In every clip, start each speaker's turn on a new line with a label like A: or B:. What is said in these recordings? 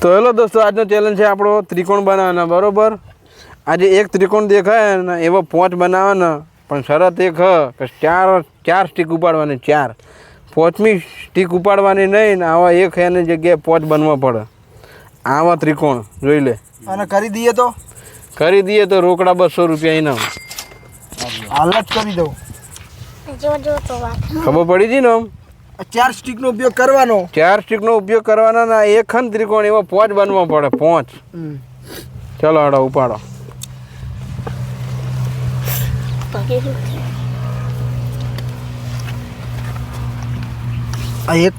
A: તો હેલો દોસ્તો આજનો ચેલેન્જ છે આપણો ત્રિકોણ બનાવવાનો બરોબર? આજે એક ત્રિકોણ દેખાય ને એવો પોંચ બનાવવાનો પણ શરત એક હ કે ચાર ચાર સ્ટીક ઉપાડવાની ચાર. પોચમી સ્ટીક ઉપાડવાની નહીં ને આવા એક એની જગ્યાએ પોંચ બનવા પડે. આવા ત્રિકોણ જોઈ લે.
B: અને કરી દઈએ તો?
A: કરી દઈએ તો રોકડા બસો રૂપિયા ઇનામ.
B: હાલ જ કરી દઉં.
C: જો જો તો વાત.
A: ખબર પડી હતી ને આમ?
B: ચાર સ્ટીકનો ઉપયોગ કરવાનો.
A: ચાર સ્ટીકનો ઉપયોગ કરવાના ના એક ખન ત્રિકોણ એવો પોંચ બનવા પડે પોંચ. ચલો હડો ઉપાડો.
B: આ એક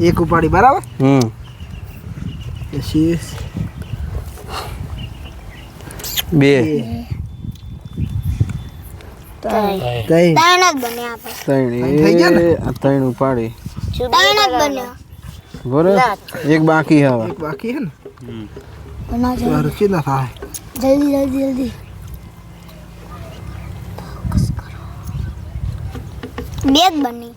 B: એક ઉપાડી બરાબર?
A: હમ.
B: પછી
A: બે.
C: ત્રણ.
B: ત્રણ.
C: ત્રણ. જ બન્યા
B: થઈ ગયા ને?
A: ત્રણ ઉપાડી.
C: ત્રણ જ બન્યા.
A: બરોબર? એક બાકી હવે.
B: એક બાકી છે ને?
C: બના
B: કેટલા થાય?
C: જલ્દી જલ્દી જલ્દી. બે જ બની.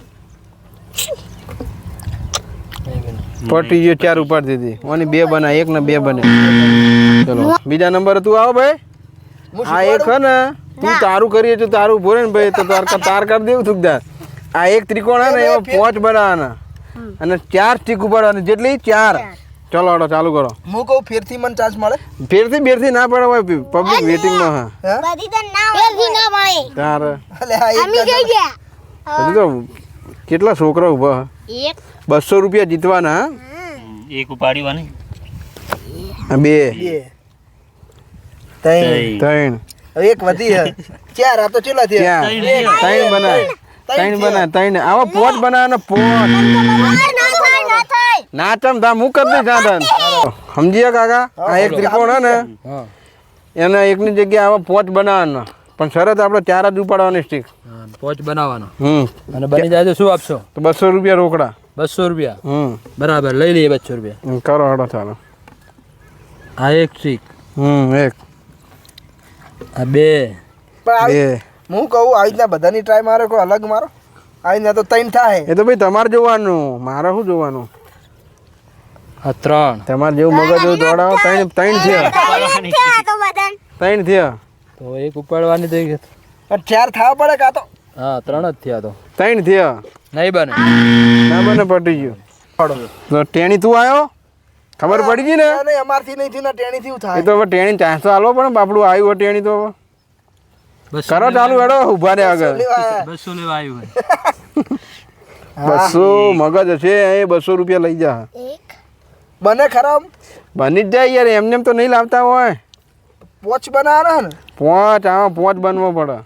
A: પટી ગયો ચાર ઉપાડી દીધી. ઓની બે બના એક ને બે બને ચલો. બીજા નંબર તું આવો ભાઈ.
B: હું
A: આ એક હે ને તું તારું કરીએ તો તારું ભોરે ને ભાઈ તો તાર તાર કરી દેવું થુકદાર આ એક ત્રિકોણ હે ને એમાં પોંચ બનાવવાના અને ચાર સ્ટીક ઉપાડવાની જેટલી ચાર. ચલો આડો ચાલુ કરો.
B: હું કહું ફેરથી મને ચાન્સ મળે?
A: ફેરથી બેરથી ના પડે હોય પબ્લિક વેટિંગમાં હા.
B: હે?
C: બધી તો ના હોય. ના મળે.
A: તાર.
B: અલે આ
C: અમે ગઈ ગયા.
A: તો કેટલા છોકરા ઊભા
C: એક.
A: બસો રૂપિયા જીતવાના
D: એક
A: ઉપાડીવાની બે.
B: બે. ત્રણ.
A: ત્રણ.
B: હવે એક વધી હે ચાર આ તો ચેલા થયા.
A: ત્રણ બનાય. ત્રણ બનાય ત્રણ. આવા પોચ બનાવવાનો પોચ
C: ના થાય ના
A: નાચમ ધામ હું કરી દઈશ સાધન સમજીએ કાકા? આ એક ત્રિકોણ હે ને એના એકની જગ્યાએ આવા પોચ બનાવવાનો. પણ શરત આપણે ચાર જ ઉપાડવાની સ્ટીક
E: પોચ બનાવવાનો.
A: હમ.
E: અને બની જાય તો શું આપશો?
A: તો બસો રૂપિયા રોકડા.
E: બસો રૂપિયા?
A: હમ.
E: બરાબર લઈ લઈએ બસો રૂપિયા.
A: કરો હડો ચાલો.
E: આ એક સ્ટીક
A: હમ એક.
E: આ બે.
B: પણ હું કહું આવી રીતના બધાની ટ્રાય મારે કોઈ અલગ મારો? આવી રીતના તો ત્રણ થાય.
A: એ તો ભાઈ તમારે જોવાનું. મારે શું જોવાનું?
E: આ ત્રણ.
A: તમારે જેવું મગજ જેવું દોડાવો. ત્રણ ત્રણ થયા. ત્રણ થયા.
E: તો એક ઉપાડવાની થઈ એક-
B: પણ ચાર થવા પડે કાં તો?
E: હા ત્રણ જ થયા તો.
A: ત્રણ થયા.
E: નહીં બને.
A: ના બને પટી ગયું. તો ટેણી તું આવ્યો ખબર પડી ગઈ ને?
B: અમારથી નહીં થયું એવું
A: એ
B: થાય.
A: તો હવે ટેણી ચાન્સ તો આલો પણ બાપડું આવ્યું હોય ટેણી તો.
E: બસ
A: કરો ચાલુ હેડો ઊભા રે આગળ.
E: બસો લેવા આવ્યું હોય.
A: બસો મગજ હશે એ બસો રૂપિયા લઈ જા.
B: બને ખરાબ?
A: બની જ જાય યાર એમને એમ તો નહીં લાવતા હોય.
B: પોચ બનાવવાના ને?
A: પોંચ આમાં પોચ બનવો પડે.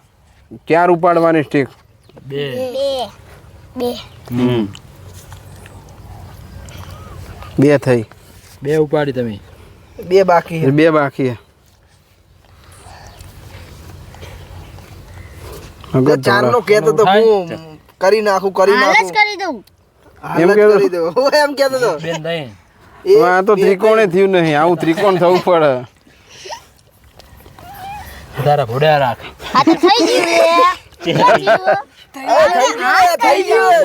A: ચાર ઉપાડવાની સ્ટીક
E: બે.
C: બે. બે.
A: બે થઈ.
E: બે ઉપાડી તમે.
B: બે બાકી
A: બે બાકી
B: ચાર નો કેતો તો હું કરી નાખું કરી નાખું.
C: કરી દઉં.
A: એમ
B: કરી દઉં. હું એમ કહેતો તો.
E: બેન નહીં
A: આ તો ત્રિકોણે થયું નહીં આવું ત્રિકોણ થવું પડે.
E: તારા ભોડ્યા રાખ.
C: આ તો થઈ ગયું થઈ ગયું.
B: થઈ ગયું.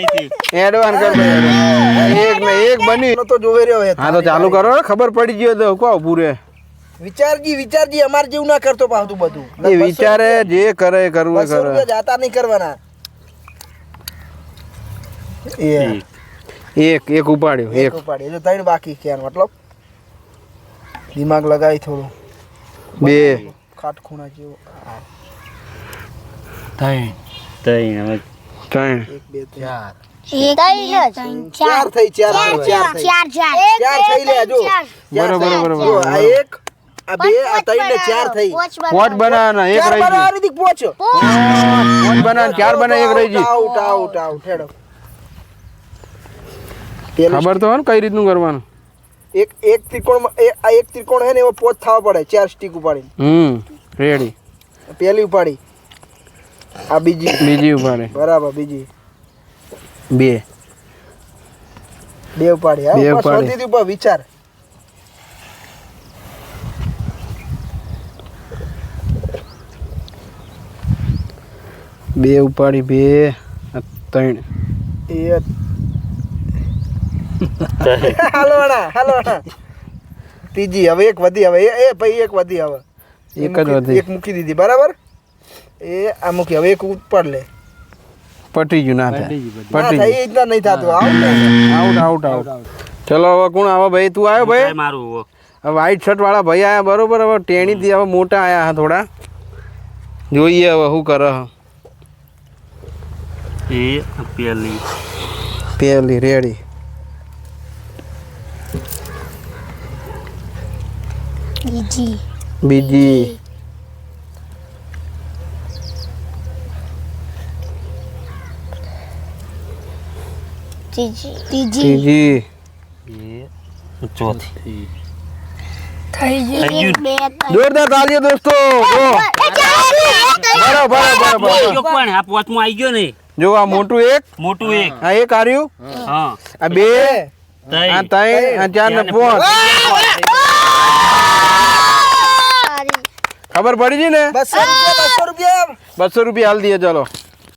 B: થઈ ગયું
A: કર એક ને એક બની.
B: તો જોવે રહ્યો હે
A: હા તો ચાલુ કરો ખબર પડી ગયો તો કો પૂરે
B: વિચારજી વિચારજી અમાર જેવું ના કરતો પાવતું બધું.
A: એ વિચારે જે કરે કરવું કરે.
B: જાતા નહીં કરવાના.
A: એક એક ઉપાડ્યું
B: એક
A: એક.
B: ઉપાડી ત્રણ બાકી ક્યાં મતલબ. દિમાગ લગાવી થોડું.
A: બે.
B: ખાટ ખૂણા જેવું
E: ત્રણ.
D: ત્રણ હવે
A: ત્રણ.
E: ચાર.
B: ચાર થઈ ચાર. ચાર.
C: ચાર ચાર
B: થઈ લે જો.
A: બરોબર, બરોબર,
B: આ એક આ બે આ ત્રણ ને ચાર થઈ.
C: પોટ
A: પોચ એક રહી પોચ. બનાવ ચાર બના એક રહી ગઈ
B: આઉટ આઉટ આઉટ હેડો
A: ખબર તો હોય ને કઈ રીતનું કરવાનું.
B: એક એક ત્રિકોણ આ એક ત્રિકોણ હે ને એવો પોચ થવા પડે ચાર સ્ટીક ઉપાડી
A: હમ રેડી
B: પેલી ઉપાડી. આ બીજી.
A: બીજી ઉપાડે.
B: બરાબર બીજી.
A: બે.
B: બે ઉપાડી હા?
A: ઉપાડી.
B: ઉપર વિચાર.
A: બે ઉપાડી બે ત્રણ.
B: એ હાલોડા અણા ત્રીજી હવે એક વધી હવે એ- એ ભાઈ એક વધી હવે.
A: એક જ વધી.
B: એક મૂકી દીધી બરાબર? એ આ મૂકી હવે એક ઉપર લે.
A: પટી ગયું ના થાય.
E: પટી ગયું,
B: એ નહીં થતું. આઉટ
A: આઉટ આઉટ આઉટ ચલો હવે કોણ આવે? ભાઈ તું આવ્યો ભાઈ?
D: મારું
A: વ્હાઈટ શર્ટ વાળા ભાઈ આયા બરોબર? હવે ટેણીથી હવે મોટા આયા હા થોડા. જોઈએ હવે શું કરે
D: એ પેલી.
A: પેલી રેડી.
C: બીજી.
A: બીજી.
C: ત્રીજી. ત્રીજી.
D: ચોથી.
A: જોરદાર તાલીઓ દોસ્તો બરો બરાબર બરો બરાબર
D: પણ આ પોચમાં આવી ગયો ને.
A: જો આ મોટું એક.
D: મોટું એક.
A: આ એક આર્યું.
D: હા.
A: આ બે. આ ત્રણ આ ચાર ને પાંચ ખબર પડી છે ને?
B: બસો રૂપિયા બસો રૂપિયા.
A: બસો રૂપિયા હાલ દઈએ ચલો.